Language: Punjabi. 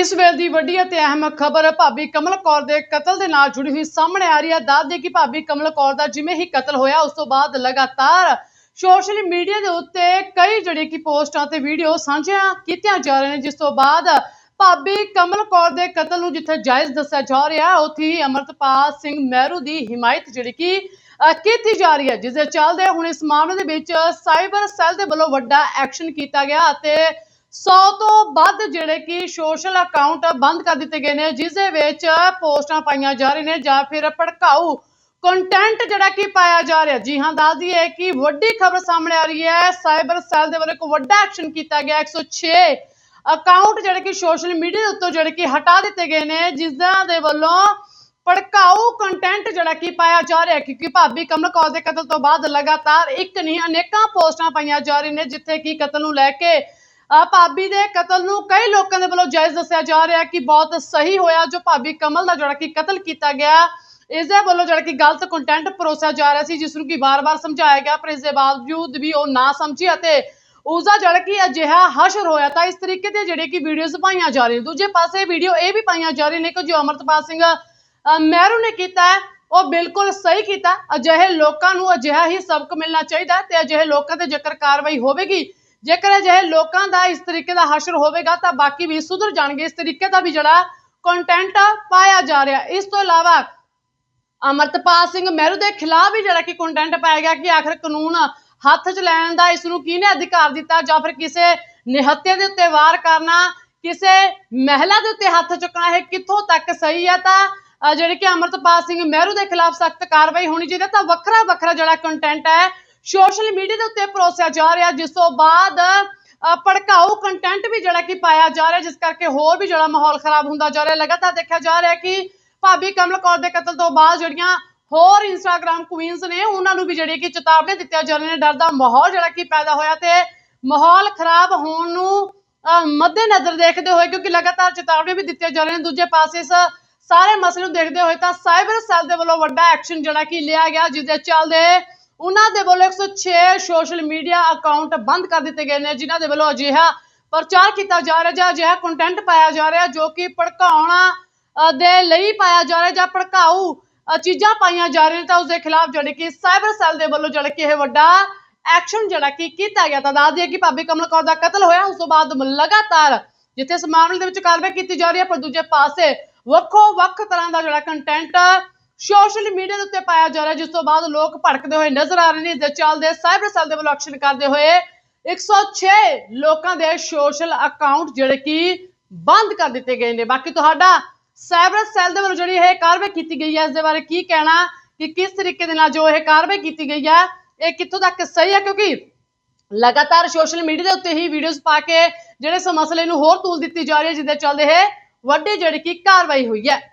ਇਸ ਵੇਲੇ ਦੀ ਵੱਡੀ ਅਤੇ ਅਹਿਮ ਖਬਰ, ਭਾਬੀ ਕਮਲ ਕੌਰ ਦੇ ਕਤਲ ਦੇ ਨਾਲ ਜੁੜੀ ਹੋਈ ਸਾਹਮਣੇ ਆ ਰਹੀ ਹੈ। ਦੱਸਦੇ ਕਿ ਭਾਬੀ ਕਮਲ ਕੌਰ ਦਾ ਜਿਵੇਂ ਹੀ ਕਤਲ ਹੋਇਆ, ਉਸ ਤੋਂ ਬਾਅਦ ਲਗਾਤਾਰ ਸੋਸ਼ਲ ਮੀਡੀਆ ਦੇ ਉੱਤੇ ਕਈ ਜਿਹੜੇ ਕਿ ਪੋਸਟਾਂ ਤੇ ਵੀਡੀਓ ਸਾਂਝੀਆਂ ਕੀਤੀਆਂ ਜਾ ਰਹੀਆਂ ਨੇ, ਜਿਸ ਤੋਂ ਬਾਅਦ ਭਾਬੀ ਕਮਲ ਕੌਰ ਦੇ ਕਤਲ ਨੂੰ ਜਿੱਥੇ ਜਾਇਜ਼ ਦੱਸਿਆ ਜਾ ਰਿਹਾ, ਉੱਥੇ ਹੀ ਅਮਰਤਪਾਲ ਸਿੰਘ ਮਹਿਰੂ ਦੀ ਹਿਮਾਇਤ ਜਿਹੜੀ ਕਿ ਕੀਤੀ ਜਾ ਰਹੀ ਹੈ, ਜਿਸ ਦੇ ਚੱਲਦੇ ਹੁਣ ਇਸ ਮਾਮਲੇ ਦੇ ਵਿੱਚ ਸਾਈਬਰ ਸੈੱਲ ਦੇ ਵੱਲੋਂ ਵੱਡਾ ਐਕਸ਼ਨ ਕੀਤਾ ਗਿਆ ਅਤੇ 100 ਤੋਂ ਵੱਧ ਜਿਹੜੇ ਕਿ ਸੋਸ਼ਲ ਅਕਾਊਂਟ ਬੰਦ ਕਰ ਦਿੱਤੇ ਗਏ ਨੇ ਜਿਸ ਦੇ ਵਿੱਚ ਪੋਸਟਾਂ ਪਾਈਆਂ ਜਾ ਰਹੀਆਂ ਨੇ ਜਾਂ ਫਿਰ ਭੜਕਾਊ ਕੰਟੈਂਟ ਜਿਹੜਾ ਕਿ ਪਾਇਆ ਜਾ ਰਿਹਾ। ਜੀ ਹਾਂ, ਦੱਸ ਦਈਏ ਕਿ ਵੱਡੀ ਖਬਰ ਸਾਹਮਣੇ ਆ ਰਹੀ ਹੈ। ਸਾਈਬਰ ਸੈੱਲ ਦੇ ਵੱਲੋਂ ਇੱਕ ਵੱਡਾ ਐਕਸ਼ਨ ਕੀਤਾ ਗਿਆ। 106 ਅਕਾਊਂਟ ਜਿਹੜੇ ਕਿ ਸੋਸ਼ਲ ਮੀਡੀਆ ਦੇ ਉੱਤੋਂ ਜਿਹੜੇ ਕਿ ਹਟਾ ਦਿੱਤੇ ਗਏ ਨੇ ਜਿਸ ਦੇ ਵੱਲੋਂ ਭੜਕਾਊ ਕੰਟੈਂਟ ਜਿਹੜਾ ਕਿ ਪਾਇਆ ਜਾ ਰਿਹਾ ਕਿਉਂਕਿ ਭਾਬੀ ਕਮਲ ਕੌਰ ਦੇ ਕਤਲ ਤੋਂ ਬਾਅਦ ਲਗਾਤਾਰ ਇੱਕ ਨਹੀਂ, ਅਨੇਕਾਂ ਪੋਸਟਾਂ ਪਾਈਆਂ ਜਾ ਰਹੀਆਂ ਨੇ, ਜਿੱਥੇ ਕਿ ਕਤਲ ਨੂੰ ਲੈ ਕੇ ਭਾਬੀ ਦੇ ਕਤਲ ਨੂੰ ਕਈ ਲੋਕਾਂ ਦੇ ਵੱਲੋਂ ਜਾਇਜ਼ ਦੱਸਿਆ ਜਾ ਰਿਹਾ ਕਿ ਬਹੁਤ ਸਹੀ ਹੋਇਆ ਜੋ ਭਾਬੀ ਕਮਲ ਦਾ ਜਿਹੜਾ ਕਿ ਕਤਲ ਕੀਤਾ ਗਿਆ। ਇਸ ਦੇ ਵੱਲੋਂ ਜਿਹੜਾ ਕਿ ਗਲਤ ਕੰਟੈਂਟ ਪਰੋਸਿਆ ਜਾ ਰਿਹਾ ਸੀ, ਜਿਸ ਨੂੰ ਕਿ ਵਾਰ-ਵਾਰ ਸਮਝਾਇਆ ਗਿਆ, ਪਰ ਇਸ ਦੇ ਬਾਵਜੂਦ ਵੀ ਉਹ ਨਾ ਸਮਝੀ ਅਤੇ ਉਸ ਦਾ ਜਿਹੜਾ ਕਿ ਅਜਿਹਾ ਹਸ਼ਰ ਹੋਇਆ ਤਾਂ ਇਸ ਤਰੀਕੇ ਦੇ ਜਿਹੜੇ ਕਿ ਵੀਡੀਓਜ਼ ਪਾਈਆਂ ਜਾ ਰਹੀਆਂ। ਦੂਜੇ ਪਾਸੇ ਵੀਡੀਓ ਇਹ ਵੀ ਪਾਈਆਂ ਜਾ ਰਹੀਆਂ ਨੇ ਕਿ ਜੋ ਅਮਰਤਪਾਲ ਸਿੰਘ ਅਹ ਮਹਿਰੂ ਨੇ ਕੀਤਾ ਹੈ, ਉਹ ਬਿਲਕੁਲ ਸਹੀ ਕੀਤਾ। ਅਜਿਹੇ ਲੋਕਾਂ ਨੂੰ ਅਜਿਹਾ ਹੀ ਸਬਕ ਮਿਲਣਾ ਚਾਹੀਦਾ ਹੈ ਤੇ ਅਜਿਹੇ ਲੋਕਾਂ ਤੇ ਜੇਕਰ ਕਾਰਵਾਈ ਹੋਵੇਗੀ ਜੇਕਰ ਅਜਿਹੇ ਲੋਕਾਂ ਦਾ ਇਸ ਤਰੀਕੇ ਦਾ ਹਸ਼ਰ ਹੋਵੇਗਾ, ਤਾਂ ਬਾਕੀ ਵੀ ਸੁਧਰ ਜਾਣਗੇ। ਇਸ ਤਰੀਕੇ ਦਾ ਵੀ ਜਿਹੜਾ ਕੰਟੈਂਟ ਪਾਇਆ ਜਾ ਰਿਹਾ। ਇਸ ਤੋਂ ਇਲਾਵਾ ਅਮਰਤਪਾਲ ਸਿੰਘ ਮਹਿਰੂ ਦੇ ਖਿਲਾਫ ਵੀ ਜਿਹੜਾ ਕਿ ਕੰਟੈਂਟ ਪਾਇਆ ਗਿਆ ਕਿ ਆਖਰ ਕਾਨੂੰਨ ਹੱਥ 'ਚ ਲੈਣ ਦਾ ਇਸ ਨੂੰ ਕਿਹਨੇ ਅਧਿਕਾਰ ਦਿੱਤਾ ਜਾਂ ਫਿਰ ਕਿਸੇ ਨਿਹੱਤੇ ਦੇ ਉੱਤੇ ਵਾਰ ਕਰਨਾ, ਕਿਸੇ ਮਹਿਲਾ ਦੇ ਉੱਤੇ ਹੱਥ ਚੁੱਕਣਾ ਹੈ ਕਿੱਥੋਂ ਤੱਕ ਸਹੀ ਹੈ ਤਾਂ ਅਹ ਜਿਹੜੇ ਕਿ ਅਮਰਤਪਾਲ ਸਿੰਘ ਮਹਿਰੂ ਦੇ ਖਿਲਾਫ ਸਖਤ ਕਾਰਵਾਈ ਹੋਣੀ ਚਾਹੀਦੀ ਹੈ। ਤਾਂ ਵੱਖਰਾ ਵੱਖਰਾ ਜਿਹੜਾ ਕੰਟੈਂਟ ਹੈ ਸੋਸ਼ਲ ਮੀਡੀਆ ਦੇ ਉੱਤੇ ਪਰੋਸਿਆ ਜਾ ਰਿਹਾ ਜਿਸ ਤੋਂ ਬਾਅਦ ਅਹ ਭੜਕਾਊ ਕੰਟੈਂਟ ਵੀ ਜਿਹੜਾ ਕਿ ਪਾਇਆ ਜਾ ਰਿਹਾ ਜਿਸ ਕਰਕੇ ਹੋਰ ਵੀ ਜਿਹੜਾ ਮਾਹੌਲ ਖਰਾਬ ਹੁੰਦਾ ਜਾ ਰਿਹਾ। ਲਗਾਤਾਰ ਦੇਖਿਆ ਜਾ ਰਿਹਾ ਕਿ ਭਾਬੀ ਕਮਲ ਕੌਰ ਦੇ ਕਤਲ ਤੋਂ ਬਾਅਦ ਜਿਹੜੀਆਂ ਹੋਰ ਇੰਸਟਾਗ੍ਰam ਕੁਈਨਸ ਨੇ ਉਹਨਾਂ ਨੂੰ ਵੀ ਜਿਹੜੀ ਕਿ ਚੇਤਾਵਨੀ ਦਿੱਤੀਆਂ ਜਾ ਰਹੀਆਂ ਨੇ। ਡਰ ਦਾ ਮਾਹੌਲ ਜਿਹੜਾ ਕਿ ਪੈਦਾ ਹੋਇਆ ਤੇ ਮਾਹੌਲ ਖਰਾਬ ਹੋਣ ਨੂੰ ਅਹ, ਮੱਦੇਨਜ਼ਰ ਦੇਖਦੇ ਹੋਏ ਕਿਉਂਕਿ ਲਗਾਤਾਰ ਚੇਤਾਵਨੀ ਵੀ ਦਿੱਤੀਆਂ ਜਾ ਰਹੀਆਂ ਨੇ। ਦੂਜੇ ਪਾਸੇ ਇਸ ਸਾਰੇ ਮਸਲੇ ਨੂੰ ਦੇਖਦੇ ਹੋਏ ਤਾਂ ਸਾਈਬਰ ਸੈੱਲ ਦੇ ਵੱਲੋਂ ਵੱਡਾ ਐਕਸ਼ਨ ਜਿਹੜਾ ਕਿ ਲਿਆ ਗਿਆ ਜਿਸ ਦੇ ਚੱਲਦੇ ਉਹਨਾਂ ਦੇ ਵੱਲੋਂ 106 ਸੋਸ਼ਲ ਮੀਡੀਆ ਅਕਾਊਂਟ ਬੰਦ ਕਰ ਦਿੱਤੇ ਗਏ ਨੇ, ਜਿਨ੍ਹਾਂ ਦੇ ਵੱਲੋਂ ਅਜਿਹਾ ਪ੍ਰਚਾਰ ਕੀਤਾ ਜਾ ਰਿਹਾ ਜਾਂ ਅਜਿਹਾ ਕੰਟੈਂਟ ਪਾਇਆ ਜਾ ਰਿਹਾ ਜੋ ਕਿ ਭੜਕਾਉਣਾ ਦੇ ਲਈ ਪਾਇਆ ਜਾ ਰਿਹਾ ਜਾਂ ਭੜਕਾਊ ਚੀਜ਼ਾਂ ਪਾਈਆਂ ਜਾ ਰਹੀਆਂ ਤਾਂ ਉਸ ਦੇ ਖਿਲਾਫ ਜਿਹੜੇ ਕਿ ਸਾਈਬਰ ਸੈੱਲ ਦੇ ਵੱਲੋਂ ਜਿਹੜਾ ਕਿ ਇਹ ਵੱਡਾ ਐਕਸ਼ਨ ਜਿਹੜਾ ਕਿ ਕੀਤਾ ਗਿਆ ਤਾਂ ਦੱਸ ਦਈਏ ਕਿ ਭਾਬੀ ਕਮਲ ਕੌਰ ਦਾ ਕਤਲ ਹੋਇਆ, ਉਸ ਤੋਂ ਬਾਅਦ ਲਗਾਤਾਰ ਜਿੱਥੇ ਇਸ ਮਾਮਲੇ ਦੇ ਵਿੱਚ ਕਾਰਵਾਈ ਕੀਤੀ ਜਾ ਰਹੀ ਹੈ, ਪਰ ਦੂਜੇ ਪਾਸੇ ਵੱਖੋ ਵੱਖ ਤਰ੍ਹਾਂ ਦਾ ਜਿਹੜਾ ਕੰਟੈਂਟ ਸੋਸ਼ਲ ਮੀਡੀਆ ਦੇ ਉੱਤੇ ਪਾਇਆ ਜਾ ਰਿਹਾ, ਜਿਸ ਤੋਂ ਬਾਅਦ ਲੋਕ ਭੜਕਦੇ ਹੋਏ ਨਜ਼ਰ ਆ ਰਹੇ ਨੇ ਇਸ ਦੇ ਚੱਲਦੇ ਸਾਈਬਰ ਸੈੱਲ ਦੇ ਵੱਲੋਂ ਐਕਸ਼ਨ ਕਰਦੇ ਹੋਏ 106 ਲੋਕਾਂ ਦੇ ਸੋਸ਼ਲ ਅਕਾਊਂਟ ਜਿਹੜੇ ਕਿ ਬੰਦ ਕਰ ਦਿੱਤੇ ਗਏ ਨੇ। ਬਾਕੀ ਤੁਹਾਡਾ ਸਾਈਬਰ ਸੈੱਲ ਦੇ ਵੱਲੋਂ ਜਿਹੜੀ ਇਹ ਕਾਰਵਾਈ ਕੀਤੀ ਗਈ ਹੈ, ਇਸ ਦੇ ਬਾਰੇ ਕੀ ਕਹਿਣਾ, ਕਿ ਕਿਸ ਤਰੀਕੇ ਦੇ ਨਾਲ ਜੋ ਇਹ ਕਾਰਵਾਈ ਕੀਤੀ ਗਈ ਹੈ, ਇਹ ਕਿੱਥੋਂ ਤੱਕ ਸਹੀ ਹੈ? ਕਿਉਂਕਿ ਲਗਾਤਾਰ ਸੋਸ਼ਲ ਮੀਡੀਆ ਦੇ ਉੱਤੇ ਹੀ ਵੀਡੀਓਜ਼ ਪਾ ਕੇ ਜਿਹੜੇ ਇਸ ਮਸਲੇ ਨੂੰ ਹੋਰ ਤੂਲ ਦਿੱਤੀ ਜਾ ਰਹੀ ਹੈ ਜਿਹਦੇ ਚੱਲਦੇ ਇਹ ਵੱਡੀ ਜਿਹੜੀ ਕਿ ਕਾਰਵਾਈ ਹੋਈ ਹੈ।